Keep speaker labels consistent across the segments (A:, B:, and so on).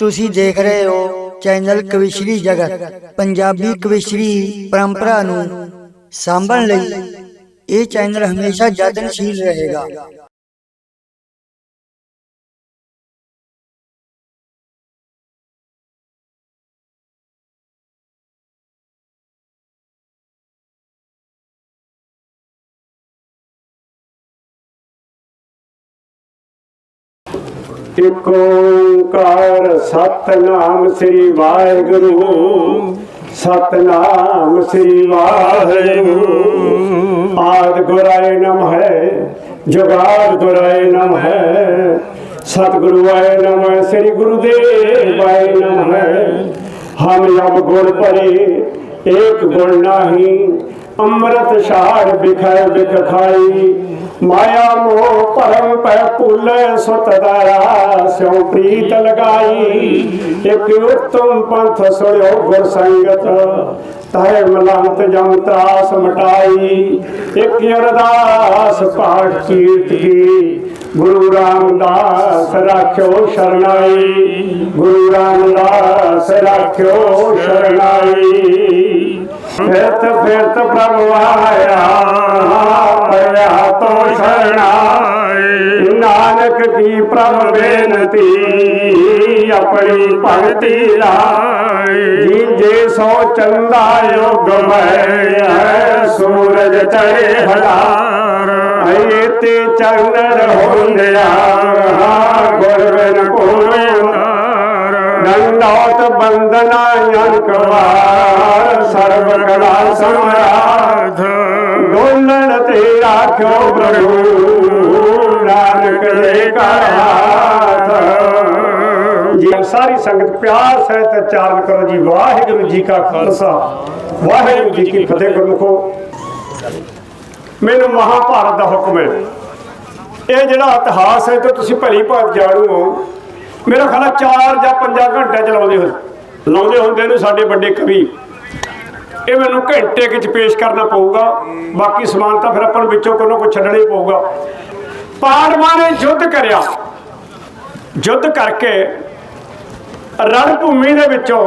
A: ਤੁਸੀਂ ਦੇਖ ਰਹੇ ਹੋ ਚੈਨਲ ਕਵਿਸ਼ਰੀ ਜਗਤ, ਪੰਜਾਬੀ ਕਵਿਸ਼ਰੀ ਪਰੰਪਰਾ ਨੂੰ ਸਾਂਭਣ ਲਈ ਇਹ ਚੈਨਲ ਹਮੇਸ਼ਾ ਯਤਨਸ਼ੀਲ ਰਹੇਗਾ।
B: ਇਕ ਓੰਕਾਰ ਸਤਨਾਮ ਸ੍ਰੀ ਵਾਹਿਗੁਰੂ, ਸਤਨਾਮ ਸ੍ਰੀ ਵਾਹਿਗੁਰੂ। ਆਦ ਗੁਰਾਏ ਨਮ ਹੈ, ਜੁਗਾਦ ਗੁਰਾਏ ਨਮ ਹੈ ਸਤਿਗੁਰੂ ਆਏ ਨਮ ਹੈ, ਸ੍ਰੀ ਗੁਰੂਦੇਵ ਆਏ ਨਮ ਹੈ। ਹਮ ਜਬ ਗੁਣ ਪਰੇ ਏਕ ਗੁਣ ਨਾਹੀ, ਅੰਮ੍ਰਿਤ ਸ਼ਾਰ ਬਿਖੈ ਬਿਖ ਖਾਈ ਮਾਇਆ ਮੋਹ ਭਰਮ ਪੈ ਭੁੱਲੇ ਸੁਤ ਦਾਰਾ ਸਿਉ ਪ੍ਰੀਤ ਲਗਾਈ। ਇਕ ਉਤਮ ਪੰਥ ਸੁਣਿਓ ਗੁਰ ਸੰਗਤ ਤਾਏ ਮਲੰਤ ਜਮ ਤਰਾਸ ਮਟਾਈ। ਇਕ ਅਰਦਾਸ ਪਾਠ ਕੀਰਤ ਕੀ, ਗੁਰੂ ਰਾਮਦਾਸ ਰਾਖਿਓ ਸ਼ਰਨਾਈ। ਗੁਰੂ ਰਾਮਦਾਸ ਰਾਖਿਓ ਸ਼ਰਨਾਈ। ਫਿਰਤ ਫਿਰਤ ਪ੍ਰਭੂ ਆਇਆ ਪਿਆ ਤੋ ਸ਼ਰਣਾਈ। ਨਾਨਕ ਕੀ ਪ੍ਰਭ ਬੇਨਤੀ, ਆਪਣੀ ਭਗਤੀ ਰਾਈ ਜੇ ਸੋ ਚੰਦਾ ਯੁਗ ਮੈਂ ਸੂਰਜ ਚੜੇ ਹਲਾਰ। ਅਏ ਤੇ ਚੰਦਰ ਹੁੰਦਿਆ ਗੁਰ ਬਿਨ ਕੋਈ ਦੰਡੋਤ ਬੰਦਨਾ ਅਨਕਵਾਰ ਸਰਬ ਕਲਾ ਸਮਰਾਧ ਡੋਲਣ ਤੇ ਰਾਖਿਓ ਪ੍ਰਭੂ, ਨਾਨਕ ਜੀ ਸਾਰੀ ਸੰਗਤ ਪਿਆਰ ਸਹਿਤ ਚਾਰਨ ਕਰੋ ਜੀ, ਵਾਹਿਗੁਰੂ ਜੀ ਕਾ ਖਾਲਸਾ। ਵਾਹਿਗੁਰੂ ਜੀ ਕੀ ਫਤਿਹ ਗੁਰਮੁਖੋ। ਮੈਨੂੰ ਮਹਾਭਾਰਤ ਦਾ ਹੁਕਮ ਹੈ। ਇਹ ਜਿਹੜਾ ਇਤਿਹਾਸ ਹੈ ਤੇ ਤੁਸੀਂ ਭਲੀ ਭਾਤ ਜਾਣੂ ਹੋ। ਮੇਰਾ ਖਿਆਲ ਚਾਰ ਜਾਂ 5 ਘੰਟੇ ਚ ਲਾਉਂਦੇ ਹੋ ਲਾਉਂਦੇ ਹੁੰਦੇ ਨੇ ਸਾਡੇ ਵੱਡੇ ਕਵੀ। ਇਹ ਮੈਨੂੰ ਘੰਟੇ ਕੁ ਪੇਸ਼ ਕਰਨਾ ਪਊਗਾ। ਬਾਕੀ ਸਮਾਨ ਤਾਂ ਫਿਰ ਆਪਾਂ ਨੂੰ ਵਿੱਚੋਂ ਕੋਈ ਨਾ ਛੱਡਣਾ ਹੀ ਪਊਗਾ। ਪਾਂਡਵਾਂ ਨੇ ਯੁੱਧ ਕਰਿਆ। ਯੁੱਧ ਕਰਕੇ ਰਣ ਭੂਮੀ ਦੇ ਵਿੱਚੋਂ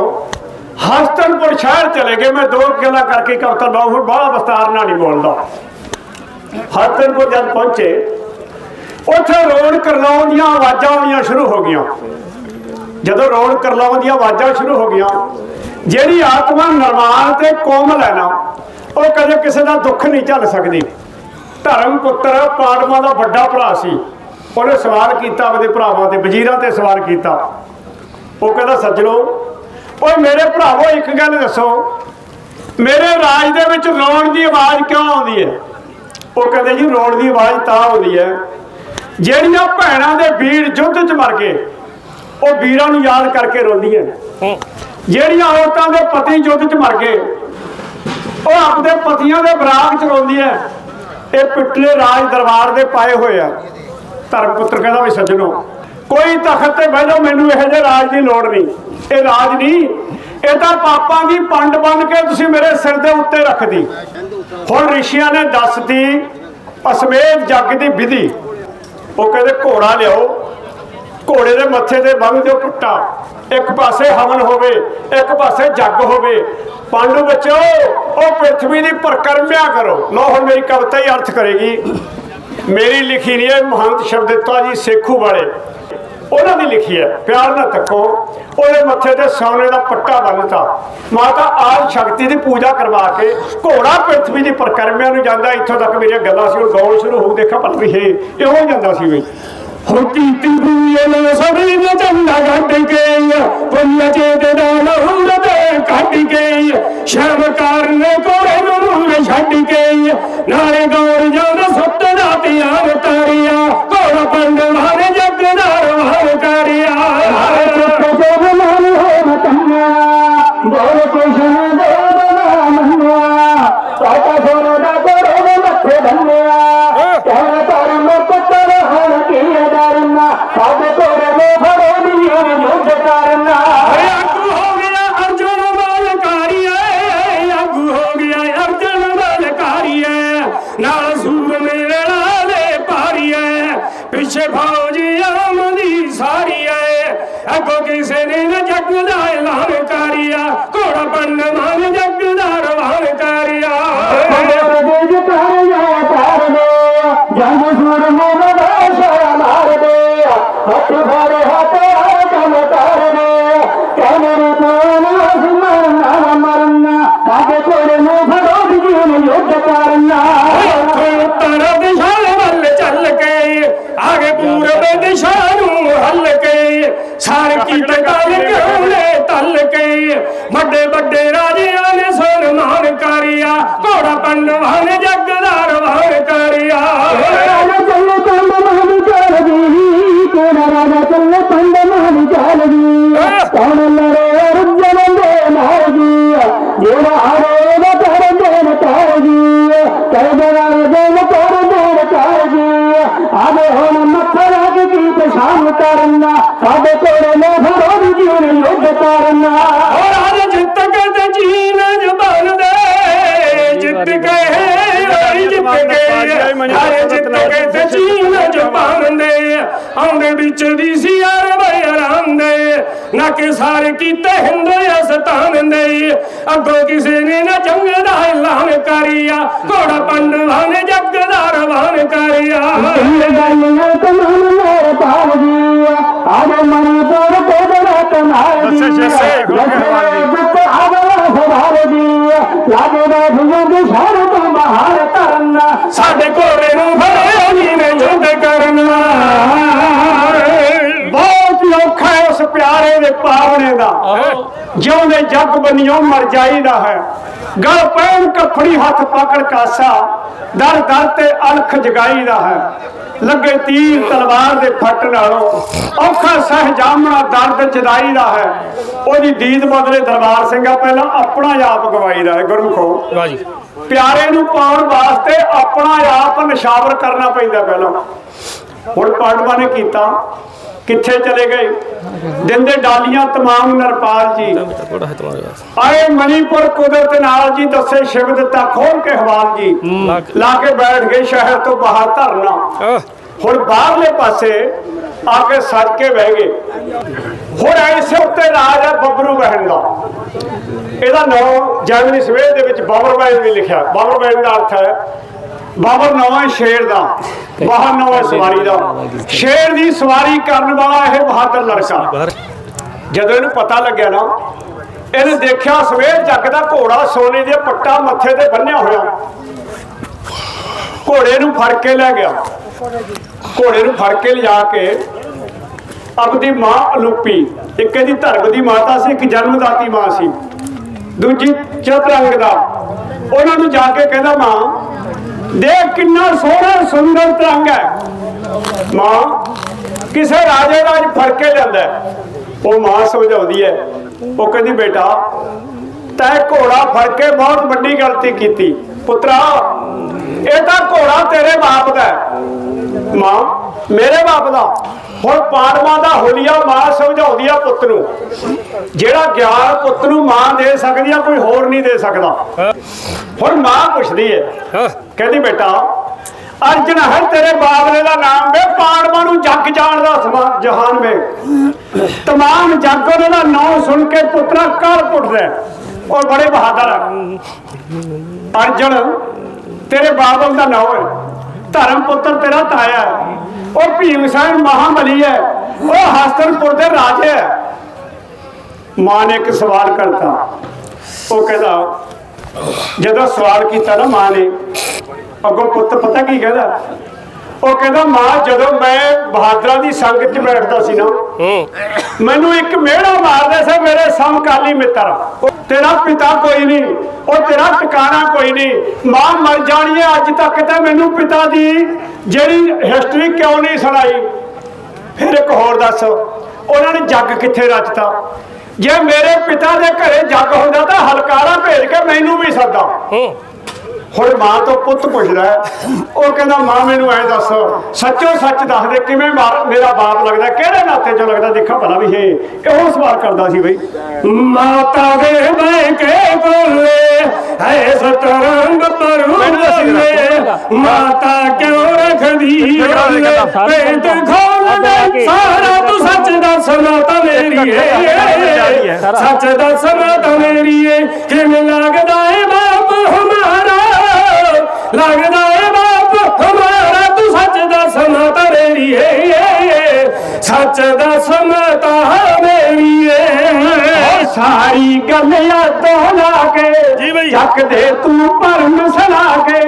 B: ਹਸਤਨਪੁਰ ਸ਼ਹਿਰ ਚਲੇ ਗਏ। ਮੈਂ ਦੋ ਗੱਲਾਂ ਕਰਕੇ ਕਵਤਾ ਬਹੁਤ ਬੜਾ ਵਿਸਤਾਰ ਨਾਲ ਨਹੀਂ ਬੋਲਦਾ। ਹਸਤਨਪੁਰ ਜਦ ਪਹੁੰਚੇ ਉੱਥੇ ਰੋਣ ਕਰਲਾਉਣ ਦੀਆਂ ਆਵਾਜ਼ਾਂ ਆਉਣੀਆਂ ਸ਼ੁਰੂ ਹੋ ਗਈਆਂ। ਜਦੋਂ ਰੋਣ ਕਰਲਾਉਣ ਦੀਆਂ ਆਵਾਜ਼ਾਂ ਸ਼ੁਰੂ ਹੋ ਗਈਆਂ, ਜਿਹੜੀ ਆਤਮਾ ਨਿਰਮਾਣ ਤੇ ਕੋਮਲ ਹੈ ਨਾ, ਉਹ ਕਦੇ ਕਿਸੇ ਦਾ ਦੁੱਖ ਨਹੀਂ ਝੱਲ ਸਕਦੀ। ਧਰਮ ਪੁੱਤਰ ਪਾਂਡਵਾਂ ਦਾ ਵੱਡਾ ਭਰਾ ਸੀ। ਉਹਨੇ ਸਵਾਲ ਕੀਤਾ ਆਪਣੇ ਭਰਾਵਾਂ ਤੇ, ਵਜ਼ੀਰਾਂ ਤੇ ਸਵਾਲ ਕੀਤਾ। ਉਹ ਕਹਿੰਦਾ, ਸੱਜਣੋ, ਓਏ ਮੇਰੇ ਭਰਾਵੋ, ਇੱਕ ਗੱਲ ਦੱਸੋ। ਮੇਰੇ ਰਾਜ ਦੇ ਵਿੱਚ ਰੋਣ ਦੀ ਆਵਾਜ਼ ਕਿਉਂ ਆਉਂਦੀ ਹੈ? ਉਹ ਕਹਿੰਦੇ, ਜੀ, ਰੋਣ ਦੀ ਆਵਾਜ਼ ਤਾਂ ਆਉਂਦੀ ਹੈ ਜਿਹੜੀਆਂ ਭੈਣਾਂ ਦੇ ਵੀਰ ਯੁੱਧ 'ਚ ਮਰ ਗਏ ਉਹ ਵੀਰਾਂ ਨੂੰ ਯਾਦ ਕਰਕੇ ਰੋਂਦੀਆਂ ਜਿਹੜੀਆਂ ਔਰਤਾਂ ਦੇ ਪਤੀ ਯੁੱਧ 'ਚ ਮਰ ਗਏ ਉਹ ਆਪਣੇ ਪਤੀਆਂ ਦੇ ਬਰਾਗ 'ਚ ਰੋਂਦੀਆਂ ਇਹ ਪਿੱਟਲੇ ਰਾਜ ਦਰਬਾਰ ਦੇ ਪਾਏ ਹੋਏ ਆ। ਧਰਮ ਪੁੱਤਰ ਕਹਿੰਦਾ ਵੀ ਸੱਜਣੋ ਕੋਈ ਤਖਤ ਤੇ ਬਹਿ ਜਾਓ ਮੈਨੂੰ ਇਹੋ ਜਿਹੇ ਰਾਜ ਦੀ ਲੋੜ ਨਹੀਂ। ਇਹ ਰਾਜ ਨਹੀਂ ਇਹ ਤਾਂ ਪਾਪਾਂ ਦੀ ਪੰਡ ਬਣ ਕੇ ਤੁਸੀਂ ਮੇਰੇ ਸਿਰ ਦੇ ਉੱਤੇ ਰੱਖਦੀ ਹੁਣ ਰਿਸ਼ੀਆਂ ਨੇ ਦੱਸਦੀ ਅਸਮੇਧ ਜੱਗ ਦੀ ਵਿਧੀ। ਉਹ ਕਹਿੰਦੇ ਘੋੜਾ ਲਿਆਓ। ਘੋੜੇ ਦੇ ਮੱਥੇ ਤੇ ਬੰਨ੍ਹ ਦਿਓ ਪੁੱਟਾ। ਇੱਕ ਪਾਸੇ ਹਵਨ ਹੋਵੇ, ਇੱਕ ਪਾਸੇ ਜੱਗ ਹੋਵੇ। ਪਾਂਡੂ ਬੱਚੋ ਉਹ ਪ੍ਰithvi ਦੀ ਪਰਕਰਮਿਆ ਕਰੋ। ਲੋ ਹੁਣ ਮੇਰੀ ਕਵਿਤਾ ਹੀ ਅਰਥ ਕਰੇਗੀ। ਮੇਰੀ ਲਿਖੀ ਨਹੀਂ ਹੈ, ਮਹੰਤ ਸ਼ਬਦਤਾ ਜੀ ਸੇਖੂ ਵਾਲੇ। ਉਹਨਾਂ ਦੀ ਲਿਖੀ ਹੈ, ਪਿਆਰ ਨਾਲ ਤੱਕੋ। ਉਹਦੇ ਮੱਥੇ ਤੇ ਸੋਨੇ ਦਾ ਪੱਟਾ ਬੰਨਤਾ ਮਾਤਾ ਆਦ ਸ਼ਕਤੀ ਦੀ ਪੂਜਾ ਕਰਵਾ ਕੇ ਘੋੜਾ ਪ੍ਰithvi ਦੀ ਪਰਕਰਮਿਆ ਨੂੰ ਜਾਂਦਾ। ਇੱਥੋਂ ਤੱਕ ਮੇਰੀਆਂ ਗੱਲਾਂ ਸੀ, ਉਹ ਗਾਉਣ ਸ਼ੁਰੂ ਹੋ ਦੇਖਾ ਪਲ ਹੈ। ਇਹੋ ਜਾਂਦਾ ਸੀ ਬਈ ਹੋ ਕੀਤੀ ਬੂਏ ਸਭੀ ਨੇ ਚੰਦਾ ਘਟ ਕੇ ਪੁੰਨ ਚੇ ਦੇ ਨਾਲ ਹੁੰਦ ਤੇ ਕੱਟ ਕੇ ਸ਼ਰਮ ਕਰਨੇ ਕੋਰੇ ਨੂੰ ਛੱਡ ਕੇ ਨਾਲੇ ਗੌਰ ਜਨ ਸੁੱਤ ਦਾ ਤਿਆਰ
C: ਨੇ ਨਾ ਜੱਗ ਦਾ ਐਲਾਨ ਕਰਿਆ ਘੋੜਾ ਬੰਨ ਮਾਨ ਦਾ ਰਵਾਨ ਕਰਿਆ।
D: ਜੰਗ ਸੁਰ ਮੋਰ ਦਾ ਮਾਰਦੇ ਹੱਥ ਭਰ
C: ਵੱਡੇ ਵੱਡੇ ਰਾਜਿਆਂ ਨੇ ਸਨਮਾਨ ਕਰਿਆ। ਘੋੜਾ ਪੰਡਵਾਨ ਨੇ ਜੱਗ ਦਾ ਕਰਿਆ। ਆਉਂਦੇ ਵਿੱਚ ਦੀ ਸੀ ਅਰਬ ਆਰਾਮ ਦੇ ਨਾ ਕਿ ਸਾਰ ਕੀਤੇ ਹਿੰਦ ਅਸਤਾਨ ਦੇ ਅੱਗੋਂ ਕਿਸੇ ਨੇ ਨਾ ਜੰਗ ਦਾ ਐਲਾਨ ਕਰਿਆ ਘੋੜਾ ਪੰਡਵਾਂ ਨੇ ਜੱਗ ਦਾ ਰਵਾਨ ਕਰਿਆ
D: ਗੱਲੀਆਂ ਤਮਾਮ ਮੇਰ ਪਾਲਦੀ ਆਵੇ ਮਨ ਪਰ ਕੋਦਰਾ
B: ਗੁਰੂ
D: ਸਵਾਲਦੀ ਲਾਗੇ ਦਾ
B: ਦੇ ਪਾਵਨੇ ਦਾ। ਜਿਉਂਦੇ ਜੱਗ ਬੰਨਿਓ ਮਰ ਜਾਈਦਾ ਹੈ। ਗਲ ਪੈਣ ਕਫੜੀ ਹੱਥ ਪਕੜ ਕਾਸਾ ਦਰ ਦਰ ਤੇ ਅਲਖ ਜਗਾਈਦਾ ਹੈ। ਲੱਗੇ ਤੀਰ ਤਲਵਾਰ ਦੇ ਫੱਟ ਨਾਲੋਂ ਔਖਾ ਸਹਿ ਜਾਮਣਾ ਦਰਦ ਜਦਾਈਦਾ ਹੈ। ਉਹਦੀ ਦੀਦ ਬਦਲੇ ਦਰਬਾਰ ਸਿੰਘਾ ਪਹਿਲਾਂ ਆਪਣਾ ਆਪ ਗਵਾਈਦਾ ਹੈ ਗੁਰਮਖੋ
C: ਵਾਹ ਜੀ।
B: ਪਿਆਰੇ ਨੂੰ ਪਾਉਣ ਵਾਸਤੇ ਆਪਣਾ ਆਪ ਨਿਸ਼ਾਵਰ ਕਰਨਾ ਪੈਂਦਾ ਪਹਿਲਾਂ। ਹੁਣ ਪਾਂਡਵਾਂ ਨੇ ਕੀਤਾ। ਕਿੱਥੇ ਚਲੇ ਗਏ? ਦਿੰਦੇ ਡਾਲੀਆਂ ਤਮਾਮ ਨਰਪਾਲ ਜੀ। ਆਏ ਮਣੀਪੁਰ ਕੁਦਰਤ ਨਾਲ ਜੀ, ਦੱਸੇ ਸ਼ਿਵ ਦਿੱਤਾ ਖੋਲ ਕੇ ਹਵਾਲ ਜੀ। ਲਾ ਕੇ ਬੈਠ ਗਏ ਸ਼ਹਿਰ ਤੋਂ ਬਾਹਰ ਧਰਨਾ। ਹੁਣ ਬਾਹਰਲੇ ਪਾਸੇ ਆ ਕੇ ਸੱਜ ਕੇ ਬਹਿ ਗਏ। ਹੁਣ ਐਸੇ ਉੱਤੇ ਰਾਜ ਹੈ ਬੱਬਰੂ ਬਹਿਣ ਦਾ। ਇਹਦਾ ਨਾਮ ਜੈਮਨੀ ਸਵੇਰ ਦੇ ਵਿੱਚ ਬਾਬਰ ਬੈਣ ਵੀ ਲਿਖਿਆ। ਬਾਬਰ ਬੈਣ ਦਾ ਅਰਥ ਹੈ ਬਾਬਰ ਨਵਾਂ ਸ਼ੇਰ ਦਾ ਬਾਹਰ ਨਵਾਂ ਸਵਾਰੀ ਦਾ। ਸ਼ੇਰ ਦੀ ਸਵਾਰੀ ਕਰਨ ਵਾਲਾ ਇਹ ਬਹਾਦਰ ਲੜਕਾ। ਜਦੋਂ ਇਹਨੂੰ ਪਤਾ ਲੱਗਿਆ ਨਾ ਇਹਨੇ ਦੇਖਿਆ ਸਵੇਰ ਜੱਗ ਦਾ ਘੋੜਾ ਸੋਨੇ ਦੇ ਪੱਟਾ ਮੱਥੇ ਤੇ ਬੰਨਿਆ ਹੋਇਆ। ਘੋੜੇ ਨੂੰ ਫੜ ਕੇ ਲੈ ਗਿਆ। ਘੋੜੇ ਨੂੰ ਫੜ ਕੇ ਲਿਜਾ ਕੇ ਆਪਦੀ ਮਾਂ ਅਲੂਪੀ ਇੱਕ ਇਹਦੀ ਧਰਮ ਦੀ ਮਾਤਾ ਸੀ ਇੱਕ ਜਨਮਦਾਤੀ ਮਾਂ ਸੀ। ਦੂਜੀ ਚਤਰੰਗ ਦਾ। ਉਹਨਾਂ ਨੂੰ ਜਾ ਕੇ ਕਹਿੰਦਾ ਮਾਂ ਦੇਖ ਕਿੰਨਾ ਸੋਹਣਾ ਸੁੰਦਰ ਤਰੰਗ ਹੈ। ਮਾਂ, ਕਿਸੇ ਰਾਜੇ ਰਾਜ ਫੜ ਕੇ ਲਿਆਂਦਾ ਉਹ ਮਾਂ ਸਮਝਾਉਂਦੀ ਹੈ। ਉਹ ਕਹਿੰਦੀ, ਬੇਟਾ, ਤੈ ਘੋੜਾ ਫੜ ਕੇ ਬਹੁਤ ਵੱਡੀ ਗਲਤੀ ਕੀਤੀ। ਪੁੱਤਰਾ, ਇਹ ਤਾਂ ਘੋੜਾ ਤੇਰੇ ਬਾਪ ਦਾ ਹੈ। ਮਾਂ ਮੇਰੇ ਬਾਪ ਦਾ। ਹੁਣ ਪਾੜਵਾ ਦਾ ਹੋਲੀਆ ਮਾਂ ਸਮਝਾਉਂਦੀ ਆ ਪੁੱਤ ਨੂੰ। ਜਿਹੜਾ ਗਿਆਨ ਪੁੱਤ ਨੂੰ ਮਾਂ ਦੇ ਸਕਦੀ ਆ ਕੋਈ ਹੋਰ ਨਹੀਂ ਦੇ ਸਕਦਾ। ਹੁਣ ਮਾਂ ਪੁੱਛਦੀ ਹੈ। ਕਹਿੰਦੀ ਬੇਟਾ ਅਰਜਨ ਹੈ ਤੇਰੇ ਬਾਬਲੇ ਦਾ ਨਾਮ ਵੇ ਪਾੜਵਾ ਨੂੰ ਜੱਗ ਜਾਣਦਾ ਸਮਾ ਜਹਾਨ ਵਿੱਚ ਤਮਾਮ ਜੱਗ ਉਹਨਾਂ ਦਾ ਨਾਮ ਸੁਣ ਕੇ ਪੁੱਤਰਾ ਕਾਲ ਪੁੱਟਦਾ। ਉਹ ਬੜੇ ਬਹਾਦਰ ਆ। ਅਰਜਨ ਤੇਰੇ ਬਾਬਲ ਦਾ ਨਾਮ ਹੈ ਧਰਮ ਪੁੱਤਰ ਤੇਰਾ ਤਾਇਆ ਹੈ। ਉਹ ਭੀਮ ਸੈਨ ਮਹਾਬਲੀ ਹੈ। ਉਹ ਹਸਤਨਪੁਰ ਦੇ ਰਾਜੇ ਹੈ। ਮਾਂ ਨੇ ਇੱਕ ਸਵਾਲ ਕਰਤਾ। ਉਹ ਕਹਿੰਦਾ, ਜਦੋਂ ਸਵਾਲ ਕੀਤਾ ਨਾ ਮਾਂ ਨੇ, ਅੱਗੋਂ ਪੁੱਤ ਪਤਾ ਕੀ ਕਹਿੰਦਾ? ਉਹ ਕਹਿੰਦਾ ਮਾਂ ਜਦੋਂ ਮੈਂ ਬਹਾਦਰਾਂ ਦੀ ਸੰਗਤ 'ਚ ਬੈਠਦਾ ਸੀ ਨਾ ਮੈਨੂੰ ਇੱਕ ਮਿਹੜਾ ਮਾਰਦੇ ਸੀ ਮੇਰੇ ਸਮਕਾਲੀ ਮਿੱਤਰ ਤੇਰਾ ਪਿਤਾ ਕੋਈ ਨਹੀਂ ਉਹ ਤੇਰਾ ਟਿਕਾਣਾ ਕੋਈ ਨਹੀਂ। ਮਾਂ ਮਰ ਜਾਣੀ ਹੈ ਅੱਜ ਤੱਕ ਤਾਂ ਮੈਨੂੰ ਪਿਤਾ ਦੀ ਜਿਹੜੀ ਹਿਸਟਰੀ ਕਿਉਂ ਨਹੀਂ ਸੁਣਾਈ? ਫਿਰ ਇੱਕ ਹੋਰ ਦੱਸ ਉਹਨਾਂ ਨੇ ਜੱਗ ਕਿੱਥੇ ਰਚਤਾ ਜੇ ਮੇਰੇ ਪਿਤਾ ਦੇ ਘਰੇ ਜੱਗ ਹੁੰਦਾ ਤਾਂ ਹਲਕਾਰਾ ਭੇਜ ਕੇ ਮੈਨੂੰ ਵੀ ਸੱਦਾ। ਹੁਣ ਮਾਂ ਤੋਂ ਪੁੱਤ ਪੁੱਛਦਾ। ਉਹ ਕਹਿੰਦਾ ਮਾਂ ਮੈਨੂੰ ਐ ਦੱਸ ਸੱਚੋ ਸੱਚ ਦੱਸ ਦੇ ਕਿਵੇਂ ਮਾਰ- ਮੇਰਾ ਬਾਪ ਲੱਗਦਾ ਕਿਹੜੇ ਨਾਤੇ ਚੋਂ ਲੱਗਦਾ? ਦੇਖਾ ਭਲਾ ਵੀ ਇਹ ਇਹੋ ਸਵਾਲ ਕਰਦਾ ਸੀ ਬਈ।
C: ਮਾਤਾ ਦੇ ਬਹਿ ਕੇ ਬੋਲੇ ਹੈ ਸਤਰੰਗ ਪਰੂਲੇ ਮਾਤਾ ਕਿਉਂ ਰੱਖਦੀ ਪੇਟ ਸਾਰਾ ਤੂੰ ਸੱਚ ਦੱਸ ਮਾਤਾ ਮੇਰੀ ਏ ਸੱਚ ਦੱਸਣਾ ਤਾਂ ਮੇਰੀਏ ਕਿਵੇਂ
B: ਸਾਰੀ ਗੱਲ ਯਾਦੋਂ ਲਾ ਕੇ
C: ਜੀ ਬਈ।
B: ਚੱਕ ਦੇ ਤੂੰ ਭਰਮ ਸਲਾ ਕੇ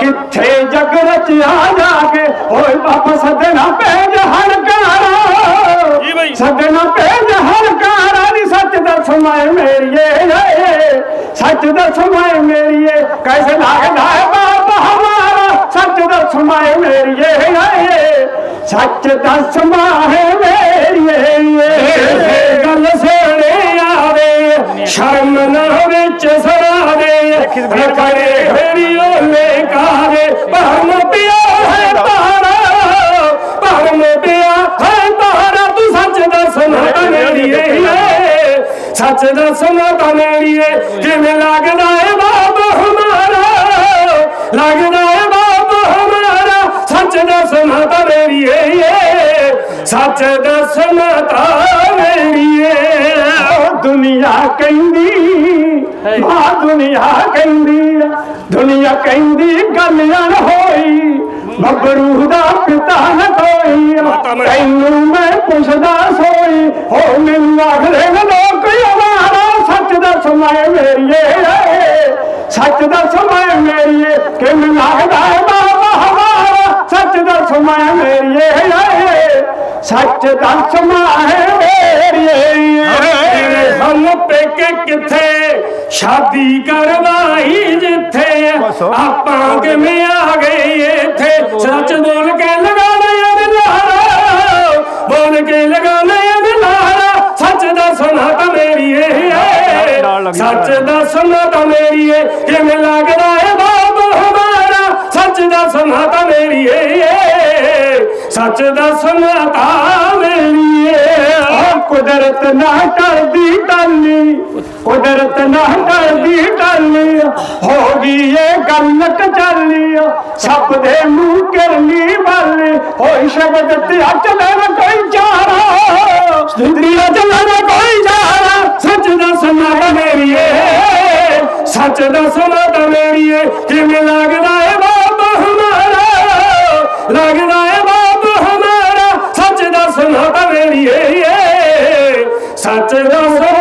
B: ਕਿੱਥੇ ਜਗ ਰਚਿਆ ਜਾ ਕੇ? ਓਏ ਬਾਬਾ ਸੱਦਣਾ ਪੈਜ ਹਲਕਾਰਾ
C: ਜੀ ਬਈ।
B: ਸੱਦਣਾ ਪੈਜ ਹਲਕਾਰਾ ਨੀ ਸੱਚ ਦੱਸ ਮੈਂ ਮੇਰੀਏ ਸੱਚ ਦੱਸ ਮੈਂ ਮੇਰੀਏ ਕੈਸੇ ਲੱਗਦਾ ਹੈ ਬਾਬਾ ਹਮਾਰਾ। ਸੱਚ ਦੱਸ ਮੈਂ ਮੇਰੀਏ ਸੱਚ ਦੱਸ
C: ਸ਼ਰਮ ਨਾ ਵਿੱਚ ਸਰਾ ਦੇ। ਰਖੜੇ ਫੇਰੀ ਓਲੇ ਕਾਵੇ ਭਰਮ ਪਿਆ ਹੈ ਤਾਰਾ। ਭਰਮ ਪਿਆ ਹੈ ਤਾਰਾ। ਤੂੰ ਸੱਚ ਦੱਸਣਾ ਤਾਂ ਮੇਰੀਏ ਸੱਚ ਦੱਸਣਾ ਤਾਂ ਮੇਰੀਏ ਕਿਵੇਂ ਲੱਗਦਾ ਏ ਬਾਪ ਹਮਾਰਾ? ਲੱਗਦਾ ਏ ਬਾਪ ਹਮਾਰਾ? ਸੱਚ ਦੱਸਣਾ ਤਾਂ ਮੇਰੀਏ ਸੱਚ ਦੱਸਣਾ ਤਾਂ ਮੇਰੀਏ
B: ਉਹ ਦੁਨੀਆ ਕਹਿੰਦੀ ਮਾ ਦੁਨੀਆ ਕਹਿੰਦੀ ਦੁਨੀਆ ਕਹਿੰਦੀ ਗੱਲ ਹੋਈ ਬੱਬਰੂ ਦਾ ਪਿਤਾ ਨਾ ਕੋਈ ਤੈਨੂੰ ਮੈਂ ਪੁੱਛਦਾ ਸੋਈ ਹੋ ਮੈਨੂੰ ਆਖਦੇ ਨੇ ਲੋਕ ਯਾਰਾ ਸੱਚ ਦੱਸ ਮੈਂ ਮੇਰੀਏ ਸੱਚ ਦੱਸ ਮੈਂ ਮੇਰੀਏ ਕਿਵੇਂ ਲੱਗਦਾ ਹੈ ਬਾਬਾ ਹਮਾਰਾ ਸੱਚ ਦੱਸ ਮੈਂ ਮੇਰੀਏ ਸੱਚ
C: ਤੇਰੇ ਹਮ ਪੇਕੇ ਕਿੱਥੇ? ਸ਼ਾਦੀ ਕਰਵਾਈ ਜਿੱਥੇ? ਆਪਾਂ ਕਿਵੇਂ ਆ ਗਏ ਇੱਥੇ? ਸੱਚ ਬੋਲ ਕੇ ਲਗਾਣਾ ਯਾਰ ਲਾਰਾ ਬੋਲ ਕੇ ਲਗਾਣਾ ਯਾਰ ਲਾਰਾ ਸੱਚ ਦੱਸਣਾ ਤਾਂ ਮੇਰੀ ਏ ਸੱਚ ਦੱਸਣਾ ਤਾਂ ਮੇਰੀ ਏ ਕਿਵੇਂ ਲੱਗਦਾ ਏ ਬਾਬ ਹਮਾਰਾ? ਸੱਚ ਦੱਸਣਾ ਤਾਂ ਮੇਰੀ ਏ ਸੱਚ ਦੱਸਣਾ ਤਾਂ ਮੇਰੀ ਏ
B: ਆ ਕੁਦਰਤ ਨਾ ਕਰਦੀ ਟਾਲੀ ਕੁਦਰਤ ਨਾ ਕਰਦੀ ਟਾਲੀ। ਹੋ ਗਈ ਇਹ ਗੱਲ ਕਚਾਲੀ ਸੱਪ ਦੇ ਮੂੰਹ ਕਰਨੀ ਵਾਲੀ ਹੋਈ ਸ਼ਬਦ ਤੇ ਚੱਲੇ ਨਾ ਕੋਈ ਚਾਰਾ।
C: ਦੁਨੀਆ ਚੱਲਣਾ ਕੋਈ ਜਾਣਾ ਸੱਚ ਦੱਸਣਾ ਤਾਂ ਮੇਰੀ ਏ ਸੱਚ ਦੱਸਣਾ ਤਾਂ ਮੇਰੀ ਏ ਕਿਵੇਂ ਲੱਗਦਾ ਏ? ਲੱਗਦਾ ਏ ਬਾਪ ਹਮਾਰਾ ਸੱਚ ਦੱਸਣਾ ਤਾਂ ਮੇਰੀ ਏ ਸੱਚ ਦੱਸਣਾ